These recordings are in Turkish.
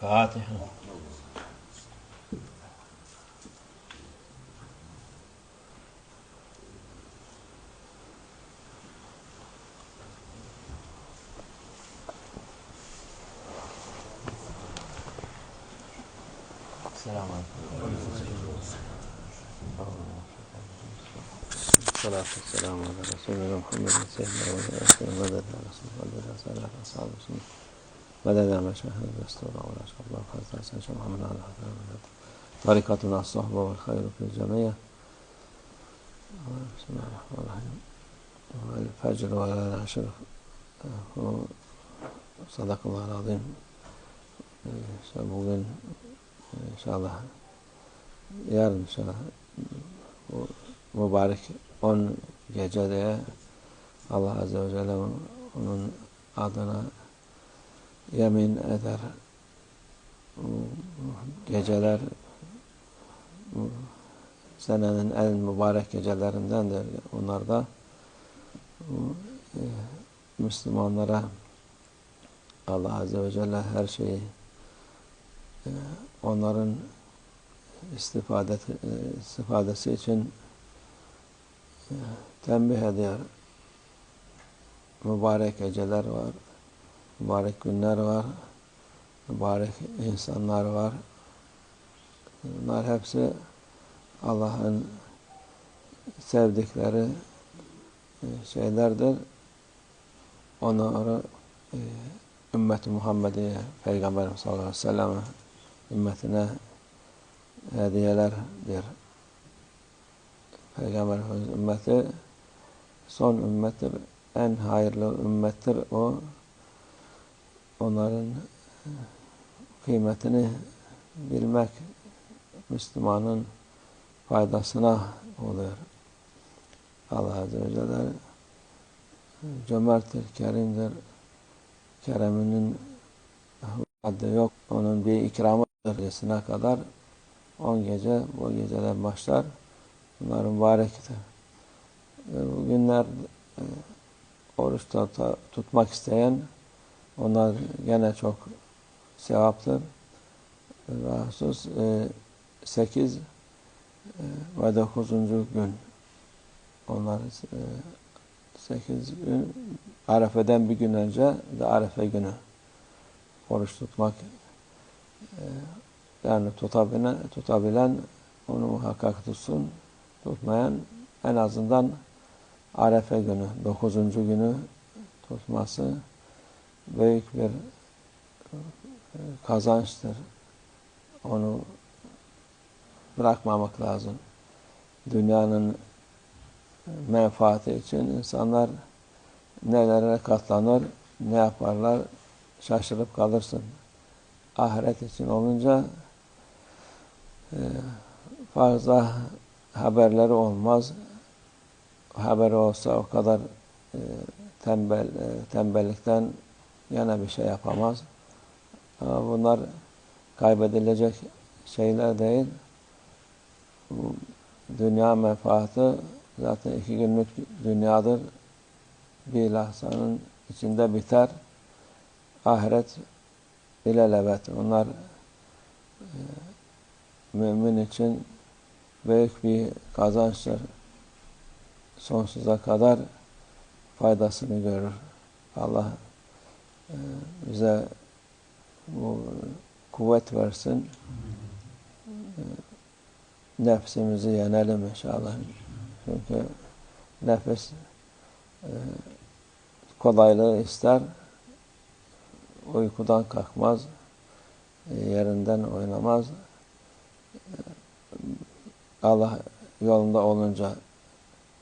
فاتحة. السلام عليكم. الصلاة والسلام على رسول الله محمد وعلى آله وصحبه وسلم. مدد ما شاهد يستر ولا شاء الله حتى سنشاء محمد على حضرات طريقتنا الصحبة والخير في الجميع. بسم الله الرحمن الرحيم. والفجر ولا العشر صدق الله العظيم. bugün inşallah yarın inşallah bu mübarek 10 gecede Allah Azze ve Celle onun adına yemin eder. Geceler senenin en mübarek gecelerindendir. Onlar da Müslümanlara Allah Azze ve Celle her şeyi onların istifade, istifadesi için tembih ediyor. Mübarek geceler var, mübarek günler var, mübarek insanlar var. Bunlar hepsi Allah'ın sevdikleri şeylerdir. Onları e, ümmeti Muhammed'e, Peygamberimiz sallallahu aleyhi ve sellem'e ümmetine hediyelerdir. Peygamberimiz ümmeti son ümmettir. En hayırlı ümmettir o. Onların kıymetini bilmek Müslümanın faydasına oluyor. Allah Azze ve Celle cömerttir, kerimdir. Kereminin haddi yok. Onun bir ikramı gecesine kadar 10 gece bu geceden başlar. Bunlar mübarektir. Bu günler e, oruç tutmak isteyen onlar gene çok sevaptır. Rahatsız 8 e, ve 9. gün onlar 8 gün Arefe'den bir gün önce de Arefe günü oruç tutmak e, yani tutabilen, tutabilen onu muhakkak tutsun. Tutmayan en azından Arefe günü, dokuzuncu günü tutması büyük bir kazançtır. Onu bırakmamak lazım. Dünyanın menfaati için insanlar nelere katlanır, ne yaparlar şaşırıp kalırsın. Ahiret için olunca e, fazla haberleri olmaz. Haberi olsa o kadar e, tembel e, tembellikten yana bir şey yapamaz. Ama bunlar kaybedilecek şeyler değil. Dünya menfaati zaten iki günlük dünyadır. Bir lahzanın içinde biter. Ahiret ilelebet. Onlar e, mümin için büyük bir kazançtır. Sonsuza kadar faydasını görür. Allah bize bu kuvvet versin. E, nefsimizi yenelim inşallah. Çünkü nefis e, kolaylığı ister. Uykudan kalkmaz. Yerinden oynamaz. Allah yolunda olunca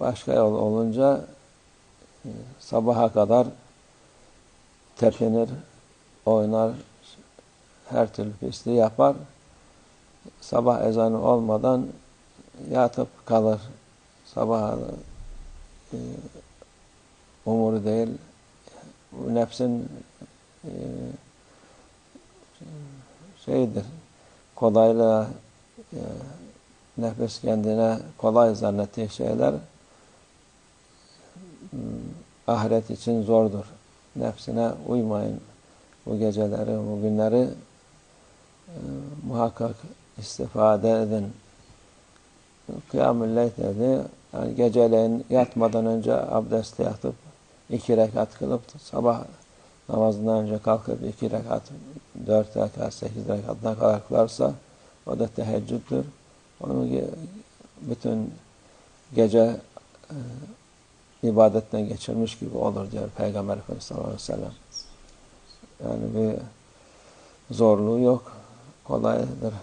başka yol olunca sabaha kadar tepinir, oynar, her türlü pisliği yapar. Sabah ezanı olmadan yatıp kalır. Sabah e, umuru değil. Nefsin e, şeydir, kolayla e, nefes kendine kolay zannettiği şeyler ahiret için zordur. Nefsine uymayın. Bu geceleri, bu günleri e, muhakkak istifade edin. Kıyam-ı Leyl dedi. Yani geceleyin yatmadan önce abdest yatıp iki rekat kılıp sabah namazından önce kalkıp iki rekat, dört rekat, sekiz rekat ne kadar kılarsa o da teheccüddür. Onu bütün gece e, ibadetten geçirmiş gibi olur diyor Peygamber Efendimiz sallallahu aleyhi ve sellem. Yani bir zorluğu yok. Kolaydır.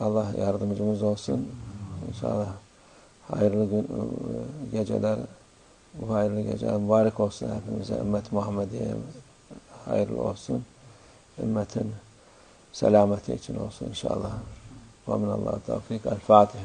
Allah yardımcımız olsun. İnşallah hayırlı gün, geceler, bu hayırlı geceler mübarek olsun hepimize. Ümmet Muhammediye hayırlı olsun. Ümmetin selameti için olsun inşallah. Ve minallah tevfik. El Fatiha.